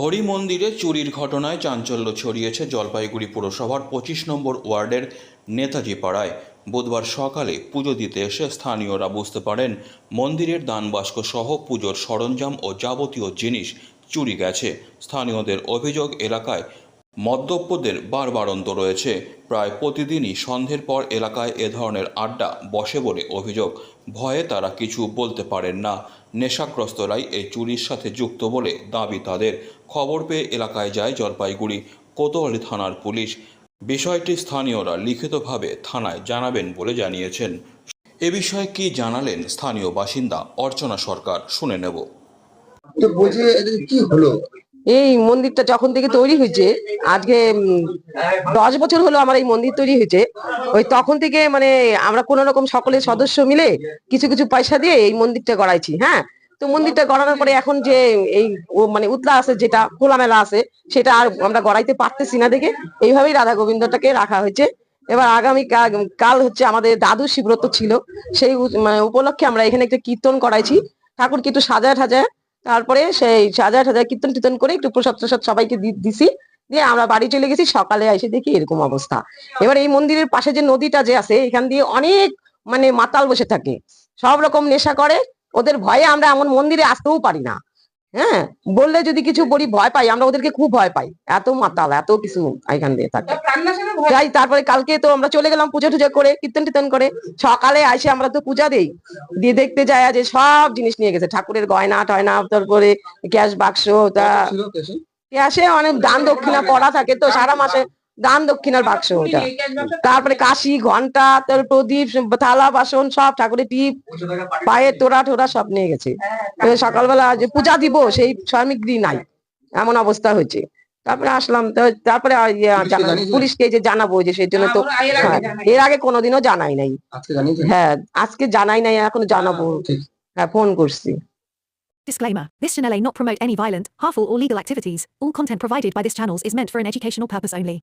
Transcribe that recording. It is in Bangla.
হরি মন্দিরে চুরির ঘটনায় চাঞ্চল্য ছড়িয়েছে জলপাইগুড়ি পুরসভার পঁচিশ নম্বর ওয়ার্ডের নেতাজি পাড়ায়। বুধবার সকালে পুজো দিতে এসে স্থানীয়রা বুঝতে পারেন, মন্দিরের দানবাস্ক সহ পুজোর সরঞ্জাম ও যাবতীয় জিনিস চুরি গেছে। স্থানীয়দের অভিযোগ, এলাকায় মদ্যপদের বারবারন্ত রয়েছে। প্রায় প্রতিদিনই সন্ধ্যের পর এলাকায় এ ধরনের আড্ডা বসে বলে অভিযোগ। ভয়ে তারা কিছু বলতে পারেন না। নেশাগ্রস্তরাই এই চুরির সাথে যুক্ত বলে দাবি তাদের। খবর পেয়ে এলাকায় যায় জলপাইগুড়ি কোতোয়ালি থানার পুলিশ। বিষয়টি স্থানীয়রা লিখিতভাবে থানায় জানাবেন বলে জানিয়েছেন। এ বিষয়ে কি জানালেন স্থানীয় বাসিন্দা? অর্চনা সরকার, শুনে নেব। বলছি কি হলো? এই মন্দিরটা যখন থেকে তৈরি হয়েছে, আজকে দশ বছর হলো আমার এই মন্দির তৈরি হয়েছে। ওই তখন থেকে মানে আমরা কোন রকম সকলের সদস্য মিলে কিছু কিছু পয়সা দিয়ে এই মন্দিরটা গড়াইছি হ্যাঁ? তো মন্দিরটা গড়ানোর পরে এখন যে এই মানে উতলা আছে, যেটা খোলামেলা আছে, সেটা আর আমরা গড়াইতে পারতেছি না দেখে। এইভাবেই রাধা গোবিন্দটাকে রাখা হয়েছে। এবার আগামী কাল হচ্ছে আমাদের দাদু শিবব্রত ছিল। সেই মানে উপলক্ষে আমরা এখানে একটা কীর্তন করাইছি। ঠাকুরকে একটু সাজায় ঠাজায় তারপরে সেই সাজা সাজা কীর্তন টীর্তন করে একটু প্রসাদ প্রসাদ সবাইকে দিছি। দিয়ে আমরা বাড়ি চলে গেছি, সকালে এসে দেখি এরকম অবস্থা। এবার এই মন্দিরের পাশে যে নদীটা যে আছে, এখান দিয়ে অনেক মানে মাতাল বসে থাকে। সব রকম নেশা করে। ওদের ভয়ে আমরা এমন মন্দিরে আসতেও পারি না। হ্যাঁ? বললে যদি কিছু বলি ভয় পাই। আমরা ওদেরকে খুব ভয় পাই। এত মাতাল এত কিছু এখান দিয়ে থাকে। যাই তারপরে কালকে তো আমরা চলে গেলাম পুজো টুজো করে কীর্তন টীর্তন করে। সকালে আসে আমরা তো পূজা দেই। দিয়ে দেখতে যায় যে সব জিনিস নিয়ে গেছে। ঠাকুরের গয়না টয়না তারপরে ক্যাশ বাক্স তা ক্যাশে অনেক দান দক্ষিণা পড়া থাকে। তো সারা মাসে দান দক্ষিণার বাক্স ওটা। তারপরে কাশি ঘণ্টা তার প্রদীপ থালা বাসন সব ঠাকুরের টিপ পায়ের তোরা টোরা সব নিয়ে গেছে। সকালবেলা যে পূজা দিব সেই সামগ্রী নাই। এমন অবস্থা হয়েছে। তারপরে আসলাম তো- তারপরে ইয়ে? পুলিশকে যে জানাব যে সেই জন্য তো হ্যাঁ, এর আগে কোনোদিনও জানাই নাই। হ্যাঁ আজকে জানাই নাই এখন জানাব। হ্যাঁ ফোন করছি। Disclaimer This channel may not promote any violent, harmful, or legal activities. All content provided by this channel is meant for an educational purpose only.